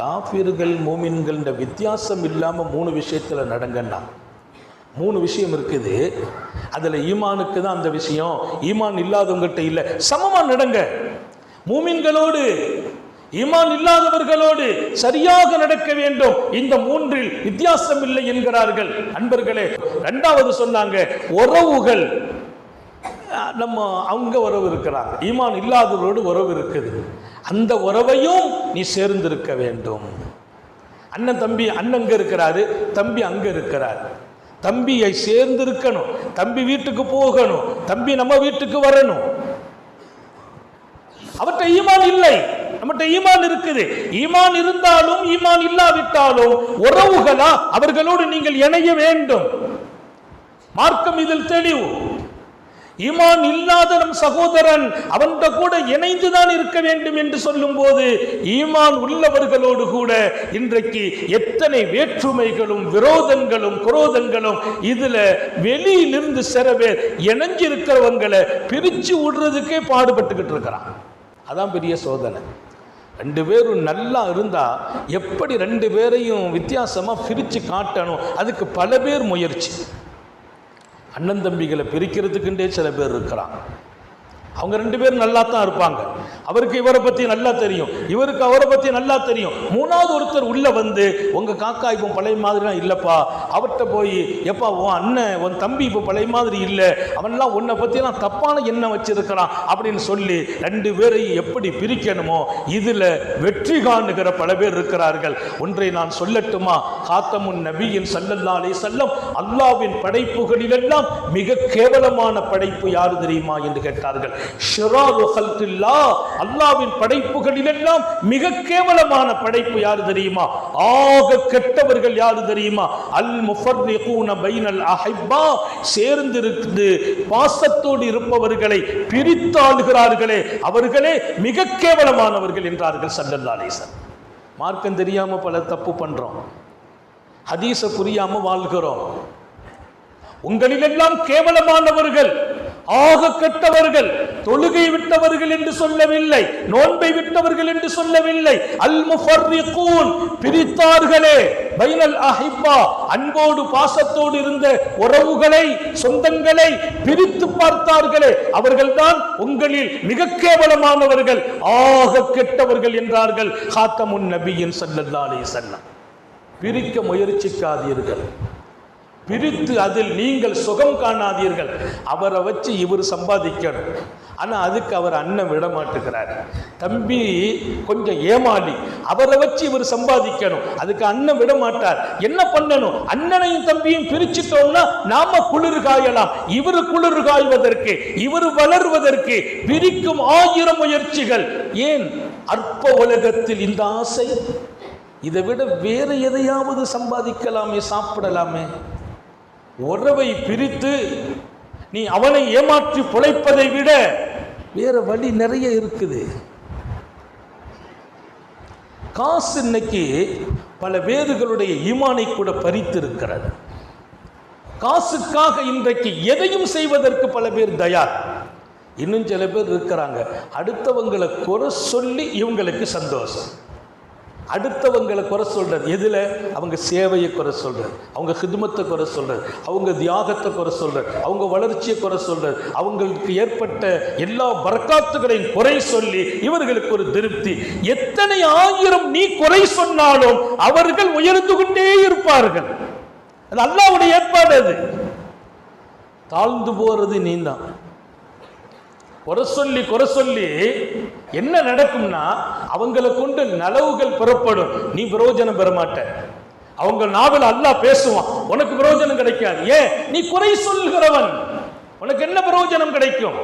காஃபிர்கள் மூமின்கள்ன்ற வித்தியாசம் இல்லாமல் மூணு விஷயத்தில் நடங்கண்ணா மூணு விஷயம் இருக்குது. அதில் ஈமானுக்கு தான் அந்த விஷயம். ஈமான் இல்லாதவங்ககிட்ட இல்லை. சமமாக நடங்க. மூமின்களோடு ஈமான் இல்லாதவர்களோடு சரியாக நடக்க வேண்டும். இந்த மூன்றில் வித்தியாசம் இல்லை என்கிறார்கள். அன்பர்களே ரெண்டாவது சொன்னாங்க உறவுகள். நம்ம அவங்க உறவு இருக்கிறாங்க. ஈமான் இல்லாதவரோடு உறவு இருக்குது. அந்த உறவையும் நீ சேர்ந்திருக்க வேண்டும். அண்ணன் தம்பி அண்ணன் இருக்கிறாரு தம்பி அங்க இருக்கிறார். தம்பியை சேர்ந்து இருக்கணும் தம்பி வீட்டுக்கு போகணும் தம்பி நம்ம வீட்டுக்கு வரணும். அவர்கிட்ட ஈமான் இல்லை நம்மகிட்ட ஈமான் இருக்குது. ஈமான் இருந்தாலும் ஈமான் இல்லாவிட்டாலும் உறவுகளா அவர்களோடு நீங்கள் இணைய வேண்டும். மார்க்கம் இதில் தெளிவு. ஈமான் இல்லாத நம் சகோதரன் அவன்கிட்ட கூட இணைந்துதான் இருக்க வேண்டும் என்று சொல்லும்போது ஈமான் உள்ளவர்களோடு கூட இன்றைக்கு எத்தனை வேற்றுமைகளும் விரோதங்களும் குரோதங்களும் இதுல வெளியிலிருந்து சில பேர் இணைஞ்சிருக்கிறவங்களை பிரிச்சு விடுறதுக்கே பாடுபட்டுக்கிட்டு இருக்கிறான். அதான் பெரிய சோதனை. ரெண்டு பேரும் நல்லா இருந்தால் எப்படி ரெண்டு பேரையும் வித்தியாசமாக பிரித்து காட்டணும்? அதுக்கு பல பேர் முயற்சி. அண்ணன் தம்பிகளை பிரிக்கிறதுக்குண்டே சில பேர் இருக்கிறாங்க. அவங்க ரெண்டு பேரும் நல்லா தான் இருப்பாங்க. அவருக்கு இவரை பற்றி நல்லா தெரியும். இவருக்கு அவரை பற்றி நல்லா தெரியும். மூணாவது ஒருத்தர் உள்ளே வந்து உங்கள் காக்கா இப்போ பழைய மாதிரிலாம் இல்லைப்பா. அவர்கிட்ட போய் எப்பா உன் அண்ணன் உன் தம்பி இப்போ பழைய மாதிரி இல்லை. அவன்லாம் உன்னை பத்திலாம் தப்பான எண்ணம் வச்சிருக்கிறான். அப்படின்னு சொல்லி ரெண்டு பேரையும் எப்படி பிரிக்கணுமோ இதில் வெற்றி காணுகிற பல பேர் இருக்கிறார்கள். ஒன்றை நான் சொல்லட்டுமா? காத்தமுன் நபியின் சல்லல்லா அலைஹி செல்லம் அல்லாவின் படைப்புகளிலெல்லாம் மிக கேவலமான படைப்பு யாரு தெரியுமா என்று கேட்டார்கள். ஷிராரு ஹல்கில்லா அல்லாவின் படைப்புகளிலெல்லாம் மிக கேவலமான படைப்பு யாரு தெரியுமா? ஆக கெட்டவர்கள் யாரு தெரியுமா? அல் சேர்ந்திருந்து பாசத்தோடு இருப்பவர்களை பிரித்தாளுகிறார்களே அவர்களே மிக கேவலமானவர்கள் என்றார்கள் சல்லல்லா அலிசன் மார்க்கம் தெரியாம பல தப்பு பண்றோம். ஹதீஸ புரியாம வாழ்கிறோம். உங்களிலெல்லாம் கேவலமானவர்கள் ஆக கெட்டவர்கள் தொழுகை விட்டவர்கள் என்று சொல்லவில்லை நோன்பை விட்டவர்கள் என்று சொல்லவில்லை. அல் முஃபர்ரிகூன் பிரித்தார்களே பைனல் அஹிப்பா அன்போடு பாசத்தோடு இருந்த உறவுகளை சொந்தங்களை பிரித்து பார்த்தார்களே. அவர்கள்தான் உங்களில் மிக கேவலமானவர்கள் ஆக கெட்டவர்கள் என்றார்கள். காத்தமுன் நபியின் சல்லல்லாலே அலைஹி பிரிக்க முயற்சிக்காதீர்கள். பிரித்து அதில் நீங்கள் சுகம் காணாதீர்கள். அவரை வச்சு இவர் சம்பாதிக்கணும். ஆனால் அதுக்கு அவர் அண்ணன் விட மாட்டுகிறார். தம்பி கொஞ்சம் ஏமாளி அவரை வச்சு இவர் சம்பாதிக்கணும். அதுக்கு அண்ணன் விட மாட்டார். என்ன பண்ணணும்? அண்ணனையும் தம்பியும் பிரிச்சுட்டோம்னா நாம குளிர் காயலாம். இவர் குளிர் காய்வதற்கு இவர் வளர்வதற்கு பிரிக்கும் ஆயிரம் முயற்சிகள். ஏன்? அற்ப உலகத்தில் இந்த ஆசை. இதை விட வேற எதையாவது சம்பாதிக்கலாமே சாப்பிடலாமே. உறவை பிரித்து நீ அவனை ஏமாற்றி பிழைப்பதை விட வேற வழி நிறைய இருக்குது. காசு இன்னைக்கு பல பேர்களுடைய ஈமானை கூட பறித்திருக்கிறது. காசுக்காக இன்றைக்கு எதையும் செய்வதற்கு பல பேர் தயார். இன்னும் சில பேர் இருக்கிறாங்க. அடுத்தவங்களை குறை சொல்லி இவங்களுக்கு சந்தோஷம். அடுத்தவங்களை குறை சொல்றது எதில்? அவங்க சேவையை குறை சொல்றது அவங்க ஹிதுமத்தை குறை சொல்றது அவங்க தியாகத்தை குறை சொல்றது அவங்க வளர்ச்சியை குறை சொல்றது அவங்களுக்கு ஏற்பட்ட எல்லா வரக்காத்துகளையும் குறை சொல்லி இவர்களுக்கு ஒரு திருப்தி. எத்தனை ஆயிரம் நீ குறை சொன்னாலும் அவர்கள் உயர்ந்து கொண்டே இருப்பார்கள். அது அல்லாவுடைய ஏற்பாடு அது. தாழ்ந்து போறது நீதான் குறை சொல்லி குறை சொல்லி என்ன நடக்கும்னா அவங்களை கொண்டு நலவுகள் பெறப்படும். நீ பிரயோஜனம் பெற மாட்ட. அவங்க நாவல் அல்லாஹ் பேசுவான். உனக்கு பிரயோஜனம் கிடைக்காது. ஏன்? நீ குறை சொல்கிறவன் உனக்கு என்ன பிரயோஜனம் கிடைக்கும்?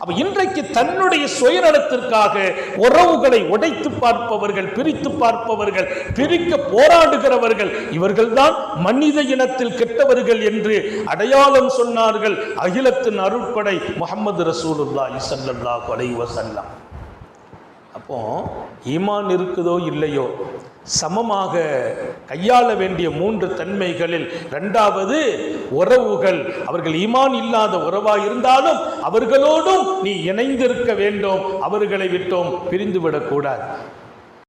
அப்ப இன்றைக்கு தன்னுடைய சுயநலத்திற்காக உறவுகளை உடைத்து பார்ப்பவர்கள் பிரித்து பார்ப்பவர்கள் பிரிக்க போராடுகிறவர்கள் இவர்கள்தான் மனித இனத்தில் கெட்டவர்கள் என்று அடையாளம் சொன்னார்கள் அகிலத்தின் அருட்படை முகமது ரசூலுல்லாஹி ஸல்லல்லாஹு அலைஹி வஸல்லம். அப்போது ஈமான் இருக்குதோ இல்லையோ சமமாக கையாள வேண்டிய மூன்று தன்மைகளில் ரெண்டாவது உறவுகள். அவர்கள் ஈமான் இல்லாத உறவாக இருந்தாலும் அவர்களோடும் நீ இணைந்திருக்க வேண்டும். அவர்களை விட்டோம் பிரிந்துவிடக்கூடாது.